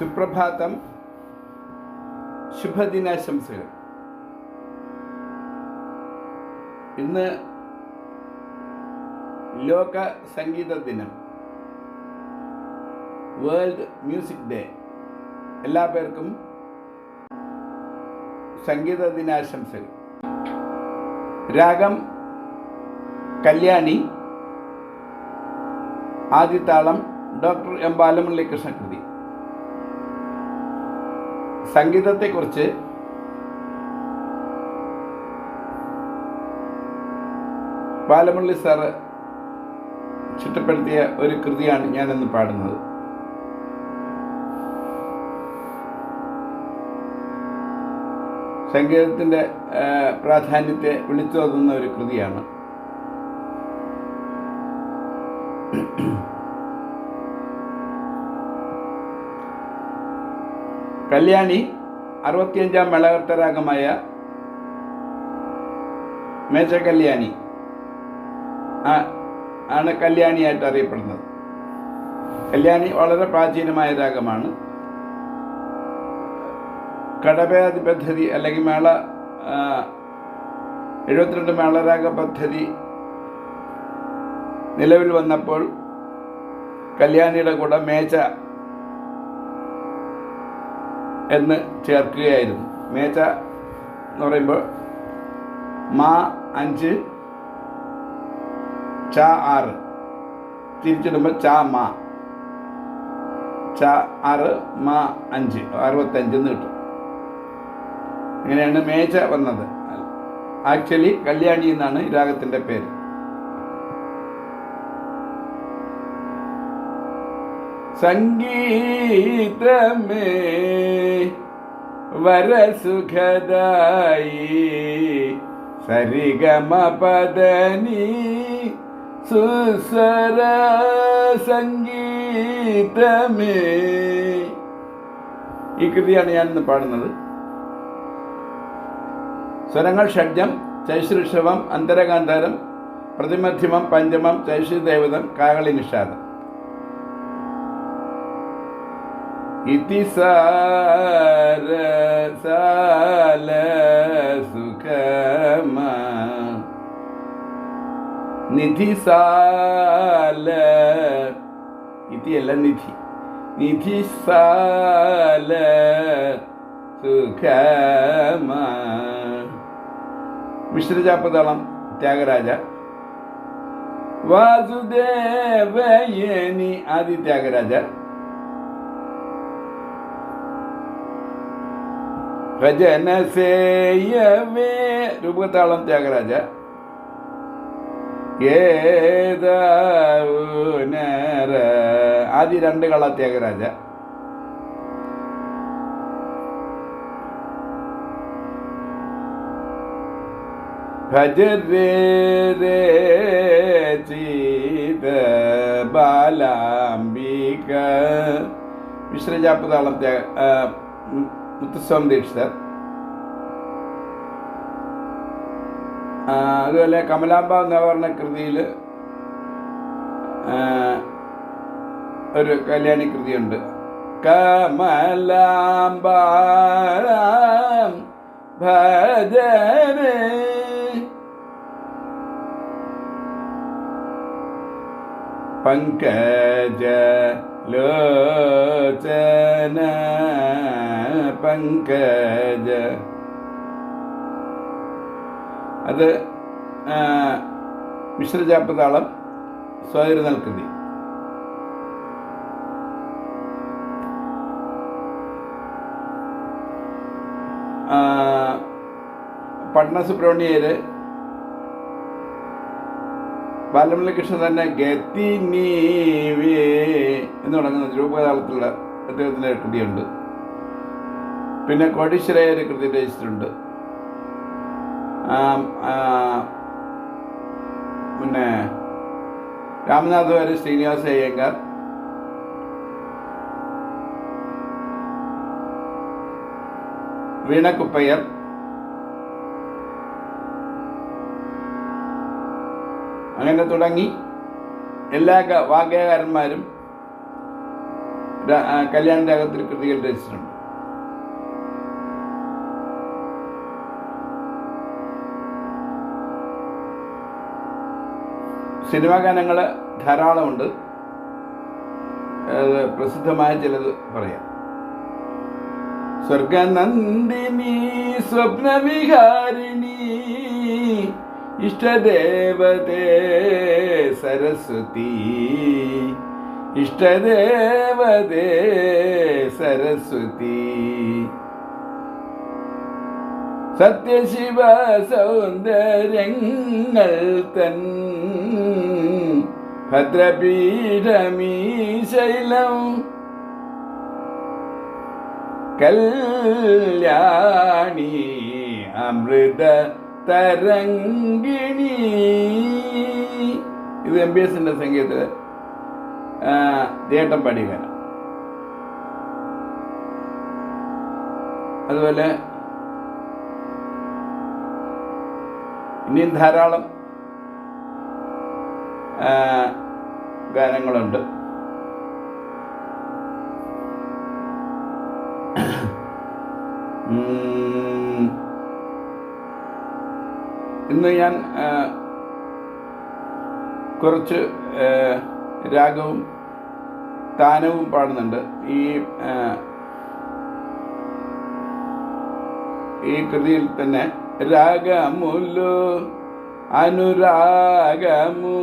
സുപ്രഭാതം ശുഭദിനാശംസകൾ. ഇന്ന് ലോക സംഗീത ദിനം. World music day. എല്ലാ പേർക്കും സംഗീത ദിനാശംസകൾ. രാഗം കല്യാണി ആദ്യത്താളം ഡോക്ടർ എം ബാലമുരളി കൃഷ്ണകൃതി സംഗീതത്തെക്കുറിച്ച് ബാലമുള്ളി സാറ് ചിട്ടപ്പെടുത്തിയ ഒരു കൃതിയാണ് ഞാനിന്ന് പാടുന്നത്. സംഗീതത്തിന്റെ പ്രാധാന്യത്തെ വിളിച്ചോതുന്ന ഒരു കൃതിയാണ്. കല്യാണി അറുപത്തിയഞ്ചാം മേളകർത്ത രാഗമായ മേച്ച കല്യാണി ആണ് കല്യാണിയായിട്ട് അറിയപ്പെടുന്നത്. കല്യാണി വളരെ പ്രാചീനമായ രാഗമാണ്. കടപയാതി പദ്ധതി അല്ലെങ്കിൽ മേള എഴുപത്തിരണ്ട് മേളരാഗ പദ്ധതി നിലവിൽ വന്നപ്പോൾ കല്യാണിയുടെ കൂടെ മേച്ച എന്ന് ചേർക്കുകയായിരുന്നു. മേച്ച എന്ന് പറയുമ്പോൾ മാ അഞ്ച് ച ആറ്. തിരിച്ചിടുമ്പോൾ ച മാ. ച ആറ് മാ അഞ്ച്. അറുപത്തഞ്ച് എന്ന് കിട്ടും. ഇങ്ങനെയാണ് മേച്ച വന്നത്. ആക്ച്വലി കല്യാണി എന്നാണ് രാഗത്തിന്റെ പേര്. സംഗീതമേ വരസുഖദായി സരിഗമ പദനി സുസര സംഗീതമേ. ഈ കൃതിയാണ് ഞാൻ ഇന്ന് പാടുന്നത്. സ്വരങ്ങൾ ഷഡ്ജം ചൈശ്രുഷവം അന്തരകാന്താരം പ്രതിമധ്യമം പഞ്ചമം ചൈശ്രീദേവതം കാകളി നിഷാദം. ഇതി സാര സാല സുഖമ നിധി സാല ഇതി അല്ല നിധി നിധി സാല സുഖമ മിശ്രജാപ്പതാളം ത്യാഗരാജ വാസുദേവയനി ആദി ത്യാഗരാജ ഭജന സേയവേ രൂപതാളം ത്യാഗരാജ. ഏതൗനര ആദ്യ രണ്ട് കള ത്യാഗരാജ. ഭജരേ രേ ചീത ബാലാംബിക. വിശ്രജാപ്പതാളം ത്യാഗ ആ, മു- മുത്തുസ്വാമി ദീക്ഷിതർ അതുപോലെ കമലാംബ എന്ന് പറഞ്ഞ കൃതിയിൽ ഒരു കല്യാണി കൃതിയുണ്ട്. കമലാംബ ഭജനേ. പങ്കജ ലോചന പങ്കജ. അത് മിശ്രജാപതാളം സ്വയർ കൃതി ആ, പട്ന സുബ്രഹ്മണ്യര് കൃഷ്ണൻ തന്നെ ഗതി നീവേ എന്ന് തുടങ്ങുന്ന രൂപതാളത്തിലുള്ള അദ്ദേഹത്തിന്റെ കൃതിയുണ്ട് പിന്നെ കോടീശ്വരയ്യർ കൃതി രചിച്ചിട്ടുണ്ട്. പിന്നെ രാമനാഥ് വാര്യ ശ്രീനിവാസ അയ്യങ്കാർ. വീണക്കുപ്പയ്യർ. അങ്ങനെ തുടങ്ങി. എല്ലാ വാഗ്യകാരന്മാരും കല്യാണ രാഗത്തിൽ കൃതികൾ രചിച്ചിട്ടുണ്ട്. സിനിമാ ഗാനങ്ങൾ ധാരാളമുണ്ട്. പ്രസിദ്ധമായ ചിലത് പറയാം. സ്വർഗനന്ദിനി സ്വപ്നവിഹാരിണി ഇഷ്ടദേവതേ സരസ്വതി. ഇഷ്ടദേവതേ സരസ്വതി. സത്യശിവ സൗന്ദര്യങ്ങൾ തൻ ഭദ്രപീഠമീ ശൈലം കല്യാണി അമൃത തരംഗിണി. ഇത് എം ബി എസിന്റെ സംഗീതത്തിൽ ദേട്ടം പാടി ഗാനം അതുപോലെ ഇനിയും ധാരാളം ഗാനങ്ങളുണ്ട്. ഇന്ന് ഞാൻ കുറച്ച് രാഗവും താനവും പാടുന്നുണ്ട്. ഈ ഈ കൃതിയിൽ തന്നെ രാഗമുലു അനുരാഗമു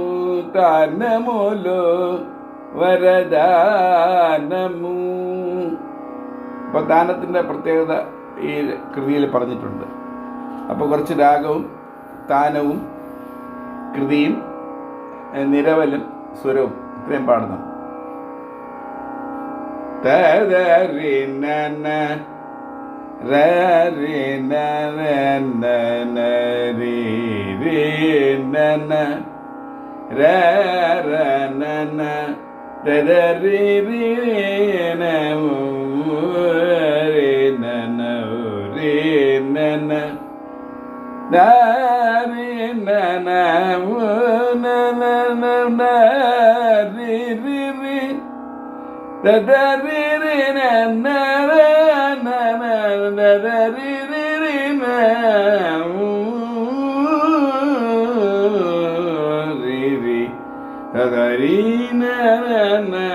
താനമുലു വരദാനമു. അപ്പോൾ ദാനത്തിന്റെ പ്രത്യേകത ഈ കൃതിയിൽ പറഞ്ഞിട്ടുണ്ട്. അപ്പോൾ കുറച്ച് രാഗവും താനവും കൃതിയും നിരവലും സ്വരവും ഇത്രയും പാടുന്നു Na na na na, da ri na na mu na na na na ri ri ri da da ri ri na na na na na da da ri ri ri na and na,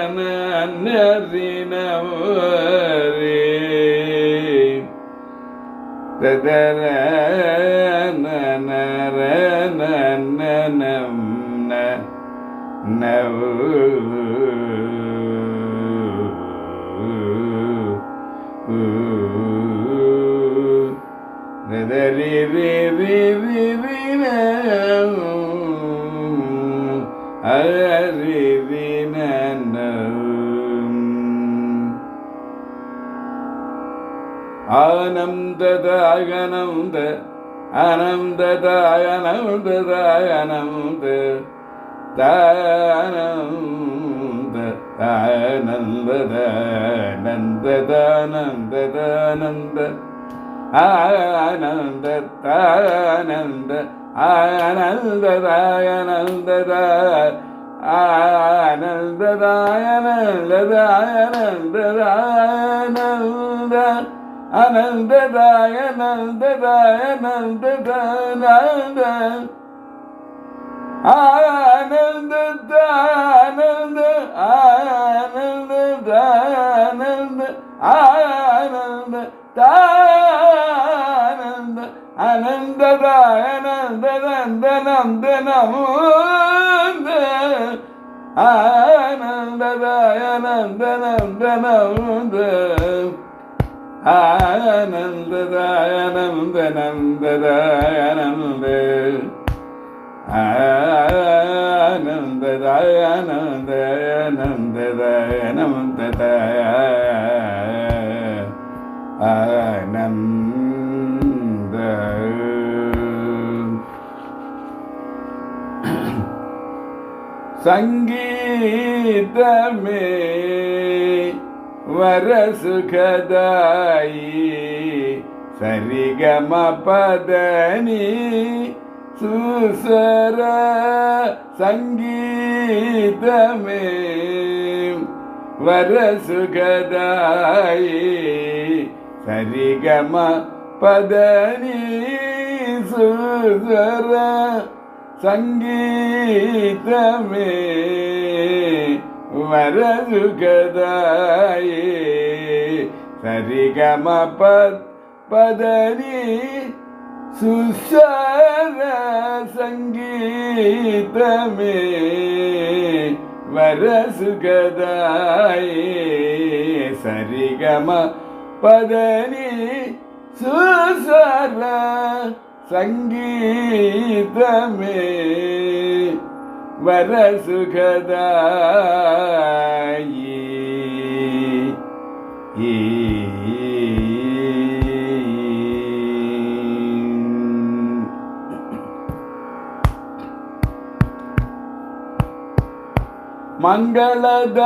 തദറിനന രന രന ആനന്ദദായനന്ദ ആനന്ദദായനന്ദദായനന്ദ ദാനന്ദ ആനന്ദദാനന്ദദാനന്ദദാനന്ദ ആനന്ദ ஆனந்ததாய ஆனந்ததாய ஆனந்ததாய ஆனந்ததாய ஆனந்ததாய ஆனந்ததாய ஆனந்ததாய ஆனந்ததாய. ஆனந்த ஆனந்த ஆனந்த ஆனந்த ஆனந்த ஆனந்த ആനന്ദദായനന്ദനന്ദനന്ദനമോന്ദ ആനന്ദദായനന്ദനന്ദനന്ദ ആനന്ദദായനന്ദനന്ദദായനന്ദ ആനന്ദദായനന്ദദായനന്ദദായ ആനന്ദ సంగీతమే వరసుఖదాయి సరిగమ పదని సుసర సంగీతమే వరసుఖదాయి సరిగమ పదని సుసర సంగీతమే వరదు గదాయే. సరిగమ పదరి సుసర సంగీతమే వరసు గదాయే. సరిగమ పదని సుసర சங்கீதமே வர சுகதாயி.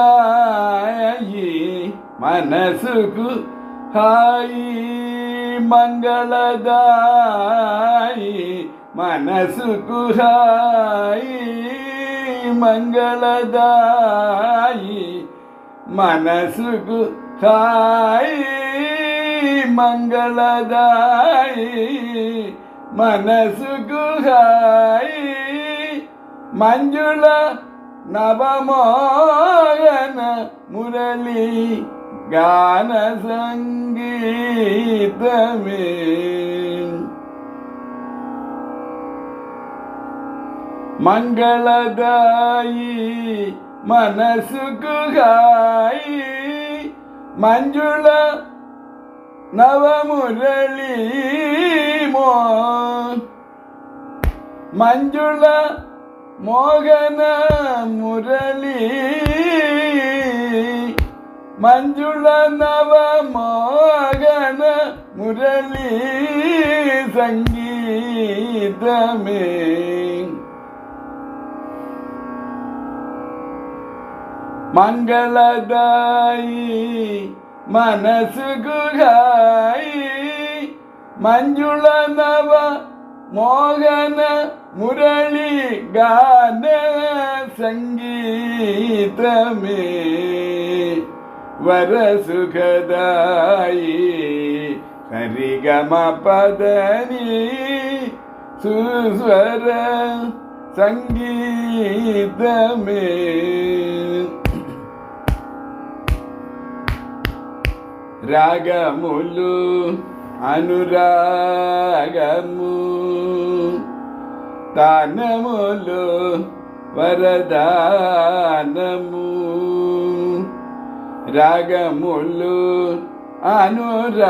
மங்களதாயி மனசுக்கு ஹாயி மங்களதா മനസ്സു കുഹായി മംഗളദായി മനസ്സു കുഹായി മംഗളദായി മനസ്സു കുഹായി മഞ്ജുള നവമോഹന മുരളി ഗാനസംഗീതമേ. മംഗളഗായി മനസുഖായി മഞ്ജുള നവമുരളീമോ മഞ്ജുള മോഹന മുരളി. മഞ്ജുള നവമോഹന മുരളി. സംഗീതമേ. മംഗളദായി മനസ്സുകുഹായി മഞ്ജുള നവ മോഹന മുരളി ഗാന സംഗീതമേ. വരസുഖദായി സരിഗമ പദനി സുസ്വര സംഗീതമേ. రాగములు అనురాగము దానములు వరదానము. రాగములు అనురాగము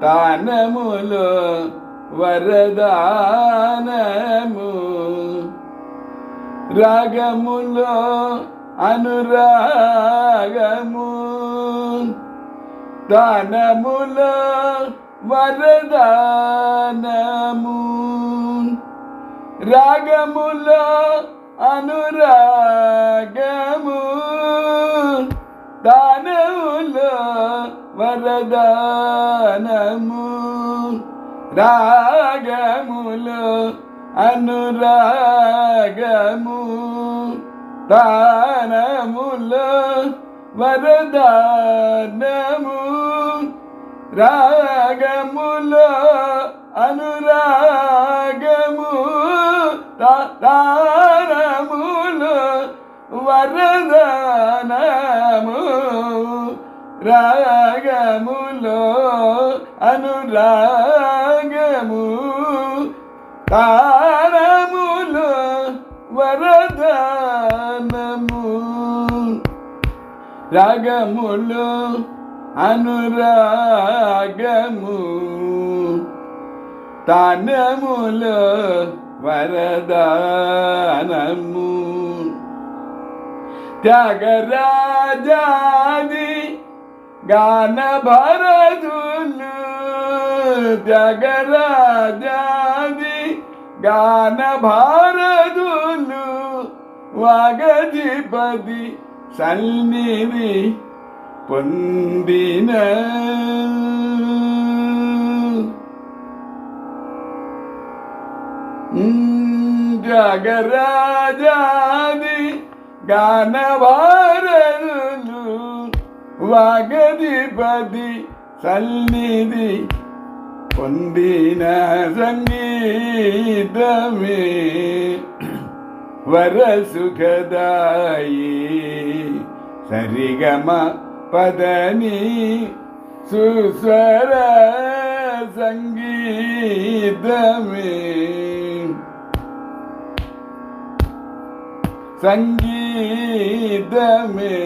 దానములు వరదానము. రాగములో అనురాగము దానముల వరదానము రాగముల అనురాగము దానముల వరదానము రాగముల అనురాగము താനമുല വരദാനമു. രാഗമുല അനുരാഗമു. താനമുല വരദാനമു. രാഗമുലോ അനുരാഗമു. താ రాగములు అనురాగము తానములు వరదానము. త్యాగరాజాది గాన భరదులు త్యాగరాజాది గాన భారదులు వాగధిపతి సన్నిధి పొందిన జగరాజాది గానవారలు వాగధిపతి సన్నిధి పొందిన సంగీతమే ವರ ಸುಖದಾಯಿ ಸರಿಗಮ ಪದನಿ ಸುಸ್ವರ ಸಂಗೀತಮೇ சங்கீதமே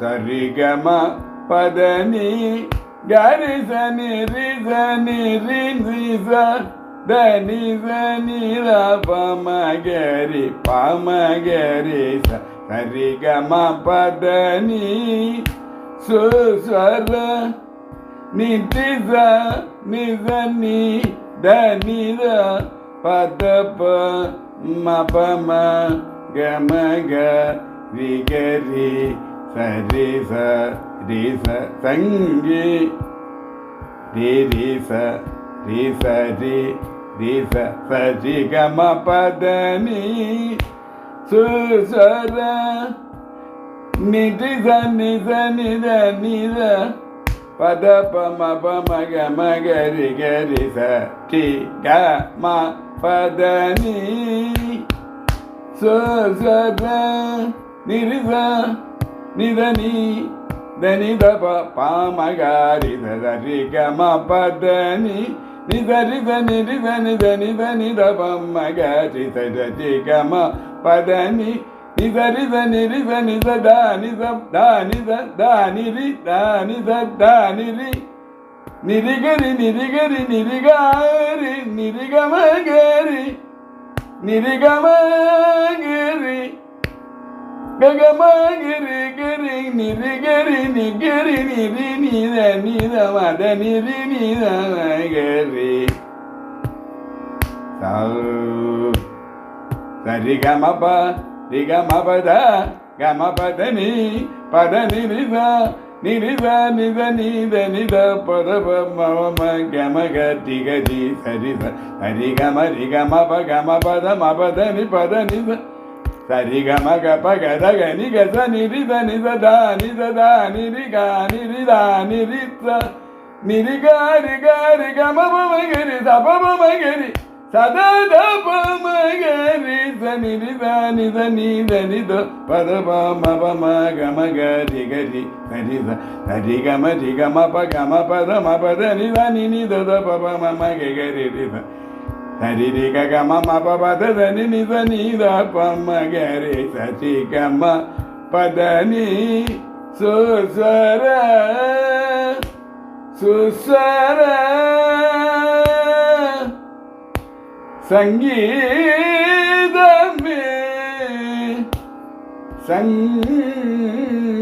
சரிகம பதனி Gari zani ri zani ri ziza Dani zani ra pa ma gari pa ma gari sa Sari ga ma pa dani Su swara Ni tiza ni zani Dani ra pa ta pa ma pa ma Ga ma ga ri gari Sari sa రీస సంగి. రే రీస రీస రే రీస సరి గమ పదని సుసర నిధి స నిధ నిధ నిధ పద పమ పమ గమ గరి గరి స టి గమ పదని సుసర నిరిస నిధ నీ రి స ని ద ని ద ని ద ప ప మ గ రి ద ద రి గ మ పద ని ని ద రి ద ని రి ద ని ద ని ద ని ద ప మ గ రి ద ద రి గ మ ககமகிரி கிரி நிரி கிரி நிகிரி நிரி நித நித மத நிரி நித மகரி சரி கமப ரிகமபத கமபதனி பத நிரித நிரித நித நீத நித பதப மம கமக திகதி சரி சரி கம ரிகமப கமபத மபத நிபத நித ಸರಿ ಗ ಮಗ ಪಗ ರಗ ನಿಗ ಸ ನಿರಿ ಸ ನಿ ಸ ದ ನಿ ಸ ದ ನಿರಿ ಗ ನಿರಿ ದ ನಿರಿ ಸ ನಿರಿ ಗ ರಿ ಗ ರಿ ಗ ಮ ಮ ಗರಿ ಸ ಪ ಮ ಗರಿ ಸ ದ ದ ಪ ಮ ಗರಿ ಸ ನಿರಿ ದ ನಿ ದ ನಿ ದ ನಿ ದ ಪ ದ ಪ ಮ ಪ ಮ ಗ ಮ ಗ ರಿ ಗ ರಿ ಸರಿ ಸ ಸರಿ ಗ ಮ ರಿ ಗ ಮ ಪ ಗ ಮ ಪ ದ ಮ ಪ ದ ನಿ ದ ನಿ ನಿ ದ ದ ಪ ಪ ಮ ಮ ಗ ಗ ರಿ ರಿ ಸ సరి గ మ గ ప గ ద గ ని గ స ని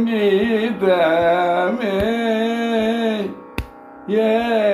రి ద ని ద